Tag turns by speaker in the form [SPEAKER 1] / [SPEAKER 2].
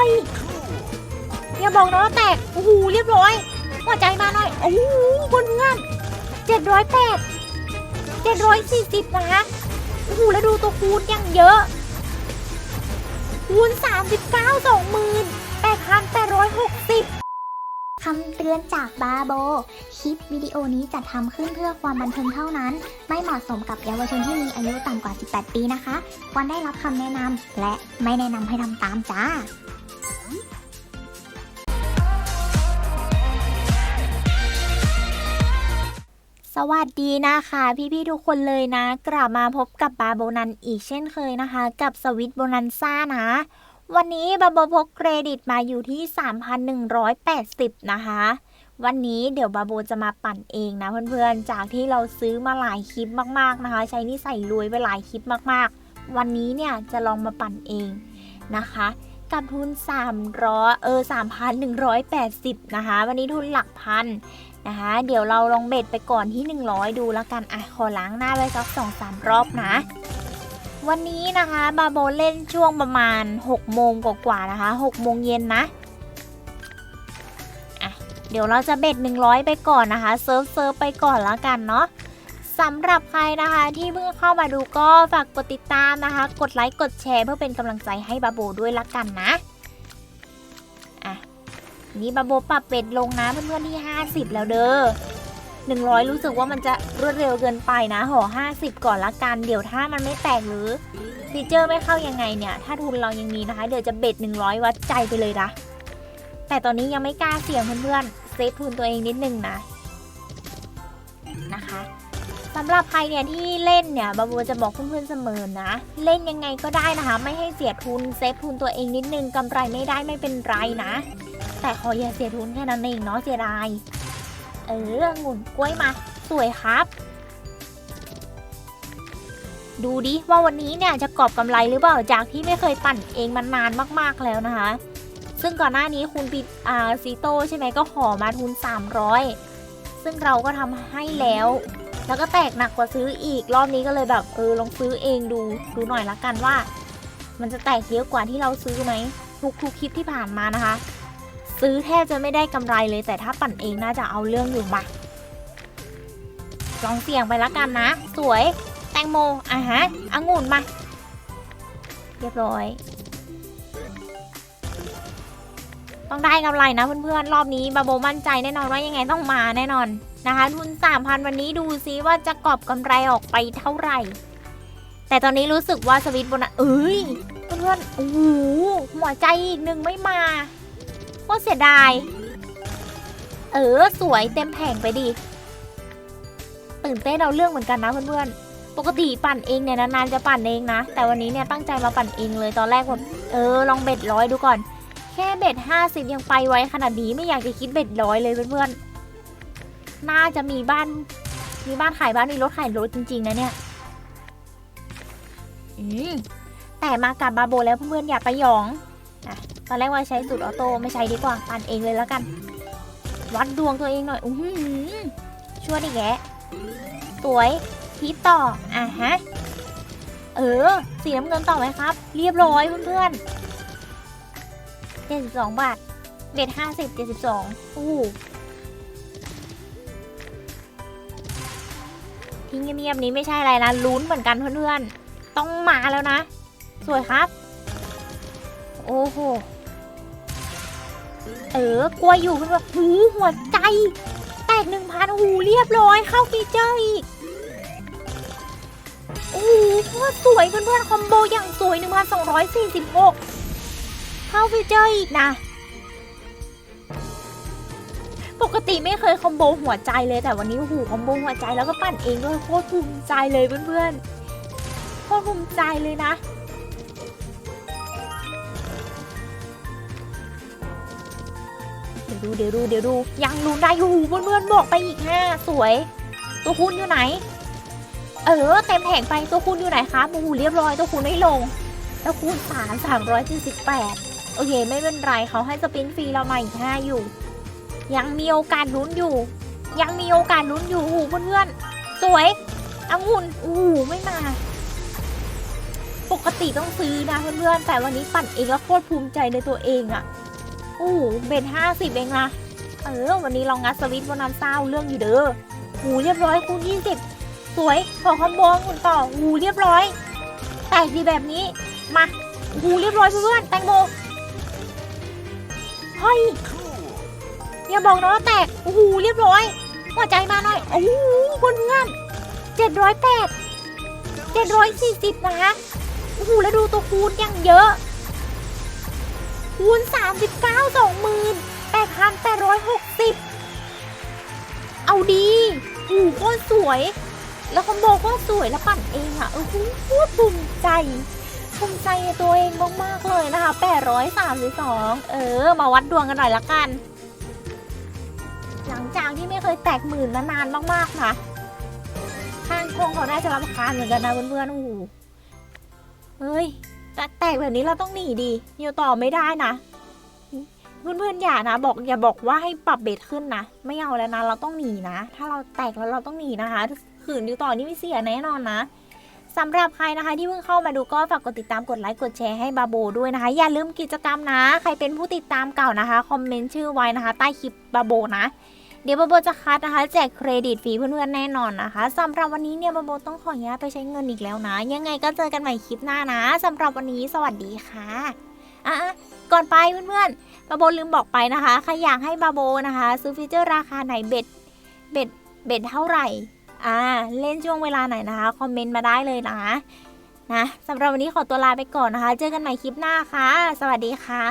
[SPEAKER 1] อยอย่าบอกนะว่าแตก โอ้โห เรียบร้อย หัวใจมาหน่อย โอ้โหเพื่อนเจ็ดร้อยแปดเจ็ดร้อยสี่สิบนะคะ โอ้โห แล้วดูตัวคูณยังเยอะ คูณ39 28,860
[SPEAKER 2] คำเตือนจากบาโบ คลิปวิดีโอนี้จัดทำขึ้นเพื่อความบันเทิงเท่านั้น ไม่เหมาะสมกับเยาวชนที่มีอายุต่ำกว่า 18 ปีนะคะ ควรได้รับคำแนะนำและไม่แนะนำให้ทำตามจ้า
[SPEAKER 1] วัสดีนะคะ พี่ๆทุกคนเลยนะ กลับมาพบกับบาโบนันอีกเช่นเคยนะคะ กับสวิตโบนันซ่านะ วันนี้บาโบพกเครดิตมาอยู่ที่ 3,180 นะคะ วันนี้เดี๋ยวบาโบจะมาปั่นเองนะเพื่อนๆ จากที่เราซื้อมาหลายคลิปมากๆนะคะ ใช้นิสัยรวยไปหลายคลิปมากๆ วันนี้เนี่ยจะลองมาปั่นเองนะคะ กับทุน300เออ3,180 นะคะ วันนี้ทุนหลักพันนะคะ เดี๋ยวเราลองเบ็ดไปก่อนที่ 100 ดูแล้วกันอะขอล้างหน้าไว้สักสองสามรอบนะวันนี้นะคะบาโบเล่นช่วงประมาณ 6 โมงกว่าๆนะคะ6โมงเย็นนะอะเดี๋ยวเราจะเบ็ด100 ไปก่อนนะคะ เซิร์ฟเซิร์ฟไปก่อนแล้วกันเนาะ สำหรับใครนะคะที่เพิ่งเข้ามาดูก็ฝากกดติดตามนะคะ กดไลค์กดแชร์เพื่อเป็นกำลังใจให้บาโบด้วยละกันนะอะนี่บาโบปรับเป็ดลงนะเพื่อนๆที่ 50 แล้วเด้อ100 รู้สึกว่ามันจะรวดเร็วเกินไปนะห่อ50 ก่อนละกัน เดี๋ยวถ้ามันไม่แตกหรือฟีเจอร์ไม่เข้ายังไงเนี่ย ถ้าทุนเรายังมีนะคะ เดี๋ยวจะเบ็ด 100 วัดใจไปเลยนะแต่ตอนนี้ยังไม่กล้าเสี่ยงเพื่อนๆเซฟทุนตัวเองนิดนึงนะนะคะ หรับใครเนี่ยที่เล่นเนี่ยบาโบจะบอกเพื่อนๆเสมอนะ เล่นยังไงก็ได้นะคะ ไม่ให้เสียทุนเซฟทุนตัวเองนิดนึงกำไรไม่ได้ไม่เป็นไรนะ แต่ขออย่าเสียทุนแค่นั้นเองเนาะเสียดายเออหมุนกล้วยมา สวยครับ ดูดิว่าวันนี้เนี่ยจะกอบกำไรหรือเปล่าจากที่ไม่เคยปั่นเองมานานมากๆแล้วนะคะ ซึ่งก่อนหน้านี้คุณปิดอ่าซีโต้ใช่ไหมก็ขอมาทุน 300 ซึ่งเราก็ทำให้แล้ว แล้วก็แตกหนักกว่าซื้ออีก รอบนี้ก็เลยแบบเออลองซื้อเองดูดูหน่อยละกันว่า มันจะแตกเยอะกว่าที่เราซื้อไหมทุกทุกคลิปที่ผ่านมานะคะ ซื้อแทบจะไม่ได้กำไรเลย แต่ถ้าปั่นเองน่าจะเอาเรื่องอยู่มาลองเสี่ยงไปละกันนะ สวยแตงโมอะฮะองุ่นมาเรียบร้อย ต้องได้กำไรนะเพื่อนๆ รอบนี้บาโบมั่นใจแน่นอนว่ายังไงต้องมาแน่นอน นะคะทุน 3,000 วันนี้ดูซิว่าจะกอบกำไรออกไปเท่าไหร่ แต่ตอนนี้รู้สึกว่าสวิตบนเอ้ยเพื่อนโอ้โหหัวใจอีกหนึ่งไม่มาก็เสียดาย เออ สวยเต็มแผงไปดิตื่นเต้นเอาเรื่องเหมือนกันนะเพื่อนๆ ปกติปั่นเองเนี่ยนานๆจะปั่นเองนะ แต่วันนี้เนี่ยตั้งใจมาปั่นเองเลยตอนแรกแบบเออลองเบ็ดร้อยดูก่อน แค่เบ็ดห้าสิบยังไปไว้ขนาดนี้ไม่อยากจะคิดเบ็ดร้อยเลยเพื่อนๆ น่าจะมีบ้าน มีบ้านขายบ้านมีรถขายรถจริงๆนะเนี่ยอืมแต่มากับบาโบแล้วเพื่อนๆอย่าไปหยองตอนแรกว่าใช้สูตรออโต้ไม่ใช้ดีกว่าปั่นเองเลยแล้วกัน วัดดวงตัวเองหน่อยอื้อหือช่วยดิแกสวยพีต่ออะฮะ เออ สีน้ำเงินต่อไหมครับ เรียบร้อยเพื่อนๆเจ็ดสิบสองบาทเบ็ดห้าสิบเจ็ดสิบสองโอ้ ที่เงียบๆนี้ไม่ใช่อะไรนะลุ้นเหมือนกันเพื่อนๆ ต้องมาแล้วนะ สวยครับ โอ้โห เออกลัวอยู่เพื่อนว่าหูหัวใจ แตกหนึ่งพันหูเรียบร้อยเข้าฟีเจอร์อีกโอ้โหสวยเพื่อนๆ คอมโบอย่างสวย 1,246 เข้าฟีเจอร์อีกนะ ปกติไม่เคยคอมโบหัวใจเลยแต่วันนี้โอ้โหคอมโบหัวใจแล้วก็ปั่นเองด้วยโคตรภูมิใจเลยเพื่อนๆโคตรภูมิใจเลยนะเดี๋ยวดูเดี๋ยวดูเดี๋ยวดูยังลุ้นได้อยู่เพื่อนๆบอกไปอีกห้าสวย ตัวคุณอยู่ไหน เออเต็มแผงไปตัวคุณอยู่ไหนครับโอ้โหเรียบร้อยตัวคุณไม่ลงแล้วคูณสามสามร้อยสี่สิบแปดโอเค ไม่เป็นไรเขาให้สปินฟรีเรามาอีกห้าอยู่ ยังมีโอกาสลุ้นอยู่ ยังมีโอกาสลุ้นอยู่โอ้โหเพื่อนๆสวยองุ่นโอ้ไม่มา ปกติต้องซื้อนะเพื่อนๆแต่วันนี้ปั่นเองแล้วโคตรภูมิใจในตัวเองอะ่ะโอ้เบนห้าสิบเองนะเออ วันนี้ลองงัดสวิตช์บนนั้นเศร้าเรื่องอยู่เด้อหูเรียบร้อยคูณยี่สิบสวยขอคอมโบคุณต่อหูเรียบร้อย แตกดีแบบนี้มาหูเรียบร้อยเพื่อนๆแตงโมเฮ้ย อย่าบอกนะว่าแตก โอ้โห เรียบร้อย หัวใจมาหน่อย โอ้โหเพื่อนเจ็ดร้อยแปดเจ็ดร้อยสี่สิบนะคะโอ้โห แล้วดูตัวคูณยังเยอะ คูณ39 28,860เอาดีโอ้โหโคตรสวย แล้วคอมโบโคตรสวย แล้วปั่นเองอะเออโคตรภูมิใจภูมิใจในตัวเองมาก ๆ เลยนะคะ 832 เออ มาวัดดวงกันหน่อยละกัน หลังจากที่ไม่เคยแตกหมื่นมานานมากๆนะข้างคงเขาน่าจะรำคาญเหมือนกันนะเพื่อนๆโอ้โหเฮ้ยแต่แตกแบบนี้เราต้องหนีดีอยู่ต่อไม่ได้นะเพื่อนๆอย่านะ บอกอย่าบอกว่าให้ปรับเบสขึ้นนะไม่เอาแล้วนะเราต้องหนีนะ ถ้าเราแตกแล้วเราต้องหนีนะคะขืนอยู่ต่อนี่ไม่เสียแน่นอนนะสำหรับใครนะคะที่เพิ่งเข้ามาดูก็ฝากกดติดตามกดไลค์กดแชร์ให้บาโบด้วยนะคะ อย่าลืมกิจกรรมนะ ใครเป็นผู้ติดตามเก่านะคะ คอมเมนต์ชื่อไว้นะคะ ใต้คลิปบาโบนะ เดี๋ยวบาโบจะคัดนะคะ แจกเครดิตฟรีเพื่อนๆแน่นอนนะคะสำหรับวันนี้เนี่ยบาโบต้องขออนุญาตไปใช้เงินอีกแล้วนะ ยังไงก็เจอกันใหม่คลิปหน้านะสำหรับวันนี้สวัสดีค่ะอะก่อนไปเพื่อนๆบาโบลืมบอกไปนะคะใครอยากให้บาโบนะคะ ซื้อฟีเจอร์ราคาไหนเบ็ดเบ็ดเบ็ดเท่าไหร่อ่าเล่นช่วงเวลาไหนนะคะคอมเมนต์มาได้เลยนะนะสำหรับวันนี้ขอตัวลาไปก่อนนะคะ เจอกันใหม่คลิปหน้าค่ะ สวัสดีค่ะ